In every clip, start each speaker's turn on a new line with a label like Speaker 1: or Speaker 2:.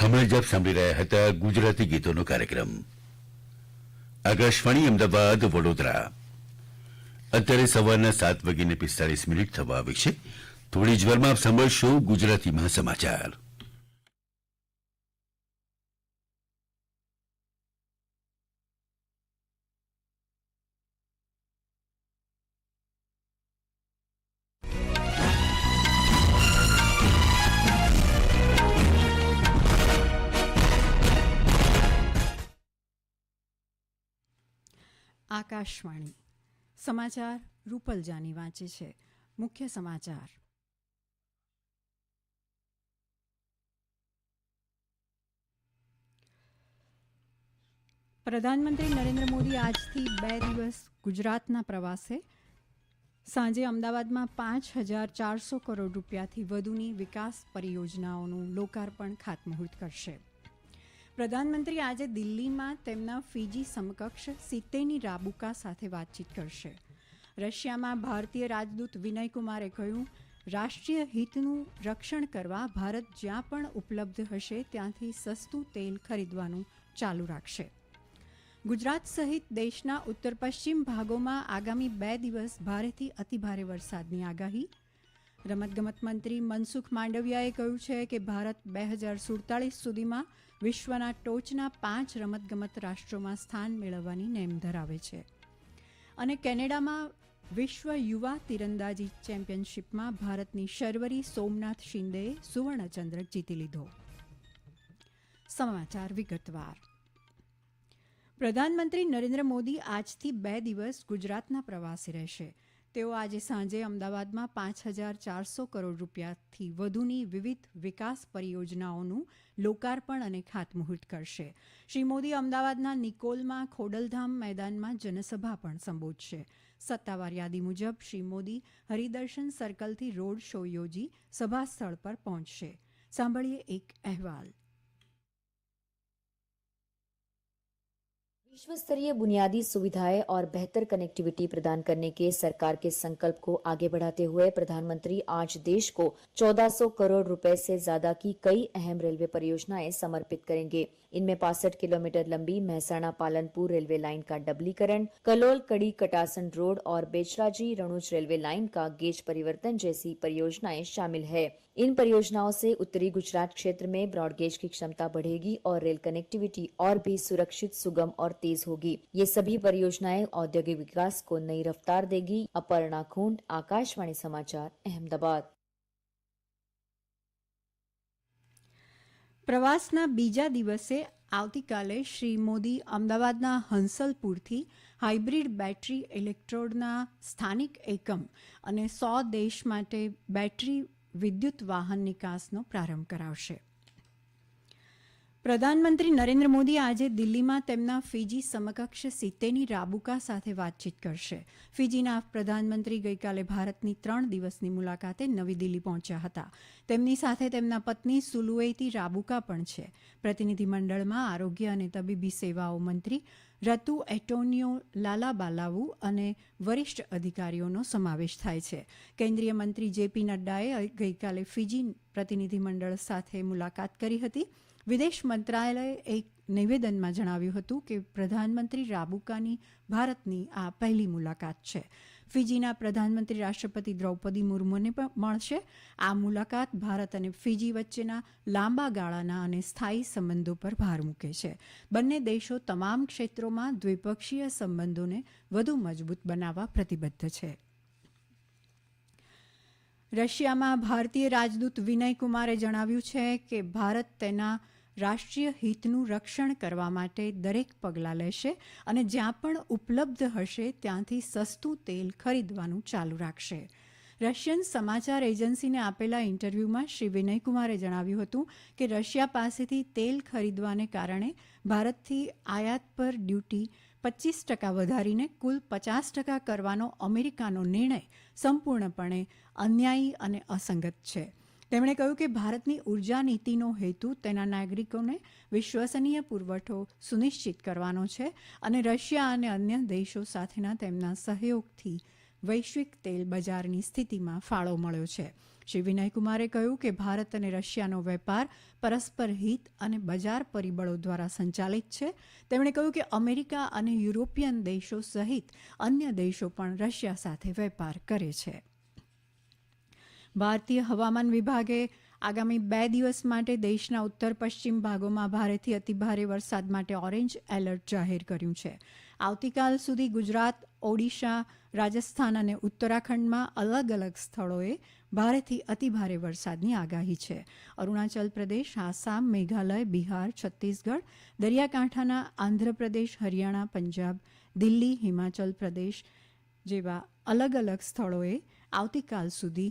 Speaker 1: હમણાં જ સાંભળી રહ્યા હતા ગુજરાતી ગીતોનો કાર્યક્રમ. આકાશવાણી, અમદાવાદ, વડોદરા. અત્યારે સવારના સાત વાગીને પિસ્તાલીસ મિનિટ થવા આવી છે. થોડી જ વારમાં આપ સાંભળશો ગુજરાતીમાં સમાચાર
Speaker 2: આકાશવાણી. સમાચાર રૂપલ જાની વાંચે છે. મુખ્ય સમાચાર. પ્રધાનમંત્રી નરેન્દ્ર મોદી આજથી બે દિવસ ગુજરાતના પ્રવાસે. સાંજે અમદાવાદમાં પાંચ હજાર ચારસો કરોડ રૂપિયાથી વધુની વિકાસ પરિયોજનાઓનું લોકાર્પણ ખાતમુહૂર્ત કરશે. પ્રધાનમંત્રી આજે દિલ્હીમાં તેમના ફીજી સમકક્ષ સિત્તેની રાબુકા સાથે વાતચીત કરશે. રશિયામાં ભારતીય રાજદૂત વિનયકુમારે કહ્યું, રાષ્ટ્રીય હિતનું રક્ષણ કરવા ભારત જ્યાં પણ ઉપલબ્ધ હશે ત્યાંથી સસ્તું તેલ ખરીદવાનું ચાલુ રાખશે. ગુજરાત સહિત દેશના ઉત્તર પશ્ચિમ ભાગોમાં આગામી બે દિવસ ભારેથી અતિભારે વરસાદની આગાહી. રમતગમત મંત્રી મનસુખ માંડવિયાએ કહ્યું છે કે ભારત બે હજાર સુડતાલીસ સુધીમાં વિશ્વના ટોચના પાંચ રમતગમત રાષ્ટ્રોમાં સ્થાન મેળવવાની નેમ ધરાવે છે. અને કેનેડામાં વિશ્વ યુવા તીરંદાજી ચેમ્પિયનશિપમાં ભારતની શર્વરી સોમનાથ શિંદેએ સુવર્ણચંદ્રક જીતી લીધો. સમાચાર વિગતવાર. પ્રધાનમંત્રી નરેન્દ્ર મોદી આજથી બે દિવસ ગુજરાતના પ્રવાસે રહેશે. તેઓ આજે સાંજે અમદાવાદમાં પાંચ હજાર ચારસો કરોડ રૂપિયાથી વધુની વિવિધ વિકાસ પરિયોજનાઓનું લોકાર્પણ અને ખાતમુહૂર્ત કરશે. શ્રી મોદી અમદાવાદના નિકોલમાં ખોડલધામ મેદાનમાં જનસભા પણ સંબોધશે. સત્તાવાર યાદી મુજબ શ્રી મોદી હરિદર્શન સર્કલથી રોડ શો યોજી સભા સ્થળ પર પહોંચશે. સાંભળીએ એક અહેવાલ.
Speaker 3: विश्व स्तरीय बुनियादी सुविधाएँ और बेहतर कनेक्टिविटी प्रदान करने के सरकार के संकल्प को आगे बढ़ाते हुए प्रधानमंत्री आज देश को 1400 करोड़ रुपए से ज़्यादा की कई अहम रेलवे परियोजनाएँ समर्पित करेंगे। इनमें पासठ किलोमीटर लंबी महसाणा पालनपुर रेलवे लाइन का डबलीकरण, कलोल कड़ी कटासन रोड और बेचराजी रणुज रेलवे लाइन का गेज परिवर्तन जैसी परियोजनाएँ शामिल है। इन परियोजनाओं से उत्तरी गुजरात क्षेत्र में ब्रॉडगेज की क्षमता बढ़ेगी और रेल कनेक्टिविटी और भी सुरक्षित सुगम और तेज होगी ये सभी परियोजनाएं औद्योगिक विकास को नई रफ्तार देगी अपर्णा खूंट आकाशवाणी समाचार अहमदाबाद
Speaker 2: પ્રવાસના બીજા દિવસે આવતીકાલે શ્રી મોદી અમદાવાદના હંસલપુરથી હાઇબ્રિડ બેટરી ઇલેક્ટ્રોડના સ્થાનિક એકમ અને સો દેશ માટે બેટરી વિદ્યુત વાહન નિકાસનો પ્રારંભ કરાવશે. પ્રધાનમંત્રી નરેન્દ્ર મોદી આજે દિલ્હીમાં તેમના ફીજી સમકક્ષ સિત્તેની રાબુકા સાથે વાતચીત કરશે. ફીજીના પ્રધાનમંત્રી ગઈકાલે ભારતની ત્રણ દિવસની મુલાકાતે નવી દિલ્હી પહોંચ્યા હતા. તેમની સાથે તેમના પત્ની સુલુએતી રાબુકા પણ છે. પ્રતિનિધિમંડળમાં આરોગ્ય અને તબીબી સેવાઓ મંત્રી રતુ એટોનિયો લાલા બાલાવુ અને વરિષ્ઠ અધિકારીઓનો સમાવેશ થાય છે. કેન્દ્રીય મંત્રી જેપી નડ્ડાએ ગઈકાલે ફીજી પ્રતિનિધિમંડળ સાથે મુલાકાત કરી હતી. વિદેશ મંત્રાલયે એક નિવેદનમાં જણાવ્યું હતું કે પ્રધાનમંત્રી રાબુકાની ભારતની આ પહેલી મુલાકાત છે. ફીજીના પ્રધાનમંત્રી રાષ્ટ્રપતિ દ્રૌપદી મુર્મુને પણ મળશે. આ મુલાકાત ભારત અને ફીજી વચ્ચેના લાંબા ગાળાના અને સ્થાયી સંબંધો પર ભાર મૂકે છે. બંને દેશો તમામ ક્ષેત્રોમાં દ્વિપક્ષીય સંબંધોને વધુ મજબૂત બનાવવા પ્રતિબદ્ધ છે. રશિયામાં ભારતીય રાજદૂત વિનય કુમારે જણાવ્યું છે કે ભારત તેના રાષ્ટ્રીય હિતનું રક્ષણ કરવા માટે દરેક પગલાં લેશે અને જ્યાં પણ ઉપલબ્ધ હશે ત્યાંથી સસ્તું તેલ ખરીદવાનું ચાલુ રાખશે. રશિયન સમાચાર એજન્સીને આપેલા ઇન્ટરવ્યુમાં શ્રી વિનયકુમારે જણાવ્યું હતું કે રશિયા પાસેથી તેલ ખરીદવાને કારણે ભારતથી આયાત પર ડ્યુટી પચીસ ટકા વધારીને કુલ પચાસ ટકા કરવાનો અમેરિકાનો નિર્ણય સંપૂર્ણપણે અન્યાયી અને અસંગત છે. તેમણે કહ્યું કે ભારતની ઊર્જા નીતિનો હેતુ તેના નાગરિકોને વિશ્વસનીય પુરવઠો સુનિશ્ચિત કરવાનો છે અને રશિયા અને અન્ય દેશો સાથેના તેમના સહયોગથી વૈશ્વિક તેલ બજારની સ્થિતિમાં ફાળો મળ્યો છે. શ્રી વિનયકુમારે કહ્યું કે ભારત અને રશિયાનો વેપાર પરસ્પર હિત અને બજાર પરિબળો દ્વારા સંચાલિત છે. તેમણે કહ્યું કે અમેરિકા અને યુરોપિયન દેશો સહિત અન્ય દેશો પણ રશિયા સાથે વેપાર કરે છે. ભારતીય હવામાન વિભાગે આગામી બે દિવસ માટે દેશના ઉત્તર પશ્ચિમ ભાગોમાં ભારેથી અતિભારે વરસાદ માટે ઓરેન્જ એલર્ટ જાહેર કર્યું છે. આવતીકાલ સુધી ગુજરાત, ઓડિશા, રાજસ્થાન અને ઉત્તરાખંડમાં અલગ અલગ સ્થળોએ ભારેથી અતિભારે વરસાદની આગાહી છે. અરુણાચલ પ્રદેશ, આસામ, મેઘાલય, બિહાર, છત્તીસગઢ, દરિયાકાંઠાના આંધ્રપ્રદેશ, હરિયાણા, પંજાબ, દિલ્હી, હિમાચલ પ્રદેશ જેવા અલગ અલગ સ્થળોએ આવતીકાલ સુધી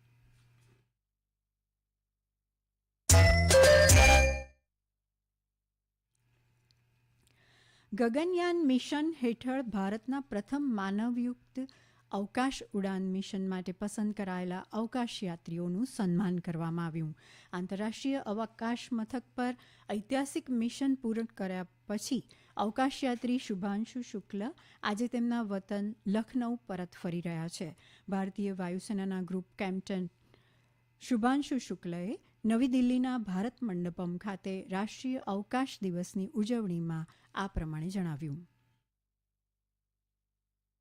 Speaker 2: ગગનયાન મિશન હેઠળ ભારતના પ્રથમ માનવયુક્ત અવકાશ ઉડાન મિશન માટે પસંદ કરાયેલા અવકાશ યાત્રીઓનું સન્માન કરવામાં આવ્યું. આંતરરાષ્ટ્રીય અવકાશ મથક પર ઐતિહાસિક મિશન પૂર્ણ કર્યા પછી અવકાશયાત્રી શુભાંશુ શુક્લ આજે તેમના વતન લખનૌ પરત ફરી રહ્યા છે. ભારતીય વાયુસેનાના ગ્રુપ કેપ્ટન શુભાંશુ શુક્લએ નવી દિલ્હીના ભારત મંડપમ ખાતે રાષ્ટ્રીય અવકાશ દિવસની ઉજવણીમાં આ પ્રમાણે જણાવ્યું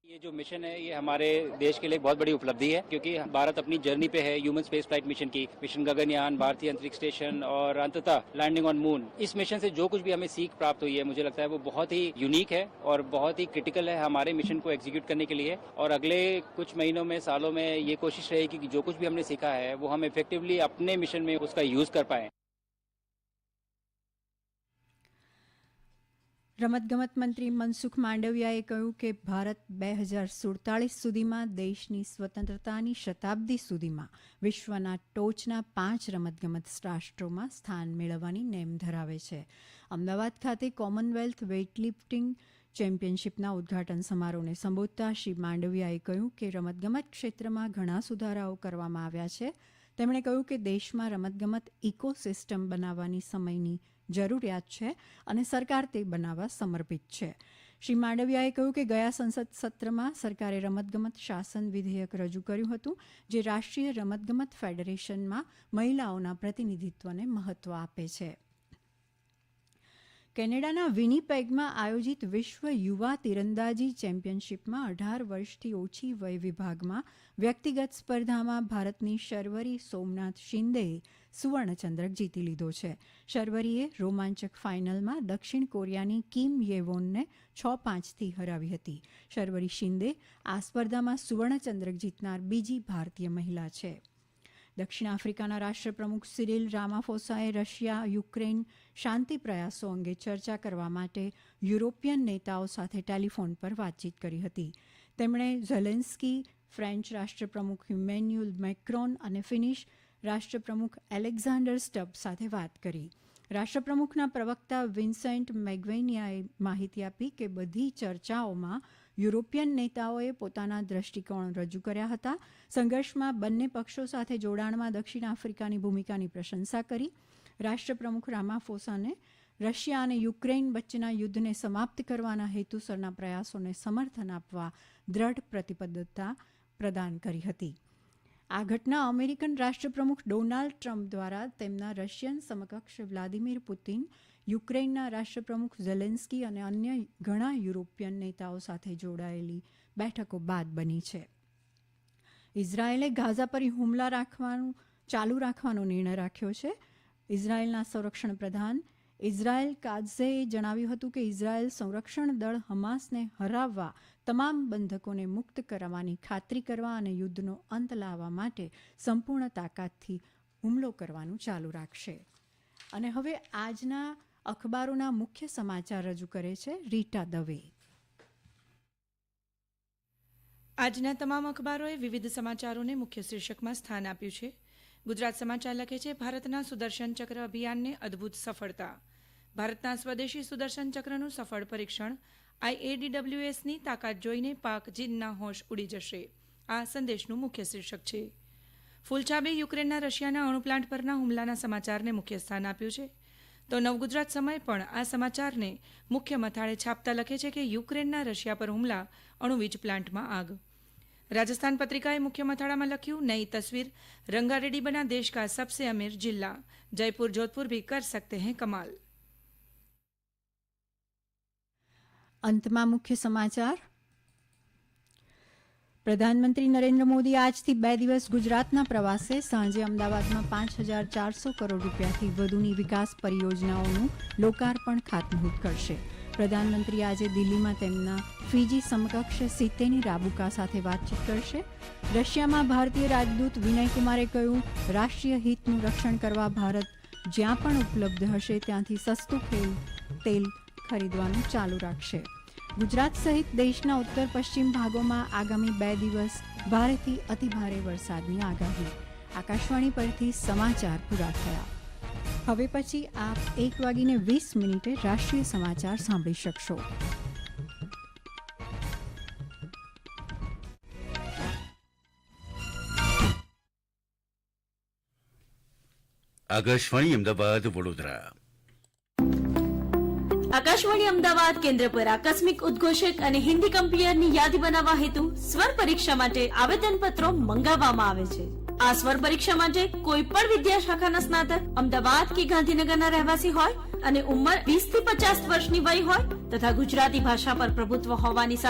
Speaker 4: ये जो मिशन है ये हमारे देश के लिए एक बहुत बड़ी उपलब्धि है क्योंकि भारत अपनी जर्नी पे है ह्यूमन स्पेस फ्लाइट मिशन की मिशन गगनयान भारतीय अंतरिक्ष स्टेशन और अंततः लैंडिंग ऑन मून इस मिशन से जो कुछ भी हमें सीख प्राप्त हुई है मुझे लगता है वो बहुत ही यूनिक है और बहुत ही क्रिटिकल है हमारे मिशन को एग्जीक्यूट करने के लिए और अगले कुछ महीनों में सालों में ये कोशिश रहेगी कि जो कुछ भी हमने सीखा है वो हम इफेक्टिवली अपने मिशन में उसका यूज कर पाए
Speaker 2: રમતગમત મંત્રી મનસુખ માંડવિયાએ કહ્યું કે ભારત બે હજાર સુડતાલીસ સુધીમાં દેશની સ્વતંત્રતાની શતાબ્દી સુધીમાં વિશ્વના ટોચના પાંચ રમતગમત રાષ્ટ્રોમાં સ્થાન મેળવવાની નેમ ધરાવે છે. અમદાવાદ ખાતે કોમનવેલ્થ વેઇટલિફ્ટિંગ ચેમ્પિયનશિપના ઉદ્ઘાટન સમારોહને સંબોધતા શ્રી માંડવિયાએ કહ્યું કે રમતગમત ક્ષેત્રમાં ઘણા સુધારાઓ કરવામાં આવ્યા છે. તેમણે કહ્યું કે દેશમાં રમતગમત ઇકોસિસ્ટમ બનાવવાની સમયની જરૂરિયાત છે અને સરકાર તે બનાવવા સમર્પિત છે. શ્રી માંડવિયાએ કહ્યું કે ગયા સંસદ સત્રમાં સરકારે રમતગમત શાસન વિધેયક રજૂ કર્યું હતું, જે રાષ્ટ્રીય રમતગમત ફેડરેશનમાં મહિલાઓના પ્રતિનિધિત્વને મહત્વ આપે છે. કેનેડાના વિનીપેગમાં આયોજિત વિશ્વ યુવા તીરંદાજી ચેમ્પિયનશિપમાં અઢાર વર્ષથી ઓછી વય વિભાગમાં વ્યક્તિગત સ્પર્ધામાં ભારતની શર્વરી સોમનાથ શિંદેએ સુવર્ણચંદ્રક જીતી લીધો છે. શર્વરીએ રોમાંચક ફાઇનલમાં દક્ષિણ કોરિયાની કિમ યેવોનને છ પાંચથી હરાવી હતી. શર્વરી શિંદે આ સ્પર્ધામાં સુવર્ણચંદ્રક જીતનાર બીજી ભારતીય મહિલા છે. દક્ષિણ આફ્રિકાના રાષ્ટ્રપ્રમુખ સિરિલ રામાફોસાએ રશિયા, યુક્રેન શાંતિ પ્રયાસો અંગે ચર્ચા કરવા માટે યુરોપિયન નેતાઓ સાથે ટેલિફોન પર વાતચીત કરી હતી. તેમણે ઝેલેન્સ્કી, ફ્રેન્ચ રાષ્ટ્રપ્રમુખ ઇમેન્યુઅલ મેક્રોન અને ફિનિશ રાષ્ટ્રપ્રમુખ એલેક્ઝાન્ડર સ્ટબ સાથે વાત કરી. રાષ્ટ્રપ્રમુખના પ્રવક્તા વિન્સેન્ટ મેગવેનિયાએ માહિતી આપી કે બધી ચર્ચાઓમાં યુરોપિયન નેતાઓએ પોતાના દ્રષ્ટિકોણ રજૂ કર્યા હતા. સંઘર્ષમાં બંને પક્ષો સાથે જોડાણમાં દક્ષિણ આફ્રિકાની ભૂમિકાની પ્રશંસા કરી. રાષ્ટ્રપ્રમુખ રામાફોસાને રશિયા અને યુક્રેન વચ્ચેના યુદ્ધને સમાપ્ત કરવાના હેતુસરના પ્રયાસોને સમર્થન આપવા દ્રઢ પ્રતિબદ્ધતા પ્રદાન કરી હતી. આ ઘટના અમેરિકન રાષ્ટ્રપ્રમુખ ડોનાલ્ડ ટ્રમ્પ દ્વારા તેમના રશિયન સમકક્ષ વ્લાદિમીર પુતિન, યુક્રેનના રાષ્ટ્રપ્રમુખ ઝેલેન્સ્કી અને અન્ય ઘણા યુરોપિયન નેતાઓ સાથે જોડાયેલી બેઠકો બાદ બની છે. ઇઝરાયેલે ગાઝા પર હુમલા રાખવાનું, ચાલુ રાખવાનો નિર્ણય રાખ્યો છે. ઇઝરાયેલના સંરક્ષણ પ્રધાન ઇઝરાયેલ કાઝેએ જણાવ્યું હતું કે ઇઝરાયેલ સંરક્ષણ દળ હમાસને હરાવવા તમામ બંધકોને મુક્ત કરવાની ખાતરી કરવા અને યુદ્ધનો અંત લાવવા માટે સંપૂર્ણ તાકાતથી હુમલો કરવાનું ચાલુ રાખશે. અને હવે આજના અખબારોના મુખ્ય સમાચાર રજૂ કરે છે રીટા દવે.
Speaker 5: આજના તમામ અખબારોએ વિવિધ સમાચારોને મુખ્ય શીર્ષકમાં સ્થાન આપ્યું છે. ગુજરાત સમાચાર લખે છે, ભારતના સુદર્શન ચક્ર અભિયાનને અદ્ભુત સફળતા. ભારતના સ્વદેશી સુદર્શન ચક્રનું સફળ પરીક્ષણ આઈએડીડબ્લ્યુએસની તાકાત જોઈને પાક જીદના હોશ ઉડી જશે. આ સંદેશનું મુખ્ય શીર્ષક છે. ફૂલછાબે યુક્રેનના રશિયાના અણુપ્લાન્ટ પરના હુમલાના સમાચારને મુખ્ય સ્થાન આપ્યું છે. તો નવગુજરાત સમય પણ આ સમાચારને મુખ્ય મથાળે છાપતા લખે છે કે યુક્રેનના રશિયા પર હુમલા, અણુવીજ પ્લાન્ટમાં આગ. રાજસ્થાન પત્રિકાએ મુખ્ય મથાળામાં લખ્યું, નઈ તસવીર રંગારેડ્ડી બના દેશ કા સબસે અમીર જિલ્લા. જયપુર, જોધપુર ભી કર સકતે હૈ કમાલ.
Speaker 2: અંતમાં મુખ્ય સમાચાર. પ્રધાનમંત્રી નરેન્દ્ર મોદી આજથી બે દિવસ ગુજરાતના પ્રવાસે. સાંજે અમદાવાદમાં પાંચ હજાર ચારસો કરોડ રૂપિયાથી વધુની વિકાસ પરિયોજનાઓનું લોકાર્પણ ખાતમુહૂર્ત કરશે. પ્રધાનમંત્રી આજે દિલ્હીમાં તેમના ફીજી સમકક્ષ સિત્તેની રાબુકા સાથે વાતચીત કરશે. રશિયામાં ભારતીય રાજદૂત વિનયકુમારે કહ્યું, રાષ્ટ્રીય હિતનું રક્ષણ કરવા ભારત જ્યાં પણ ઉપલબ્ધ હશે ત્યાંથી સસ્તું તેલ ખરીદવાનું ચાલુ રાખશે. ગુજરાત સહિત દેશના ઉત્તર પશ્ચિમ ભાગોમાં આગામી બે દિવસ ભારેથી અતિભારે વરસાદની આગાહી. આકાશવાણી પરથી સમાચાર પૂરા થયા. હવે પછી આપ એક વાગીને વીસ મિનિટે રાષ્ટ્રીય સમાચાર સાંભળી શકશો.
Speaker 1: આકાશવાણી અમદાવાદ વડોદરા.
Speaker 6: આકાશવાણી અમદાવાદ, કેન્દ્ર પર આકસ્મિક ઉદ્ઘોષક અને હિન્દી કમ્પિયરની યાદી બનાવવા હેતુ સ્વર પરીક્ષા માટે આવેદનપત્રો મંગાવવામાં આવે છે. આ સ્વર પરીક્ષા માટે કોઈ પણ વિદ્યા શાખાના સ્નાતક અમદાવાદ કે ગાંધીનગરના રહેવાસી હોય અને ઉંમર વીસથી પચાસ વર્ષની વય હોય તથા ગુજરાતી ભાષા પર પ્રભુત્વ હોવાની સાથે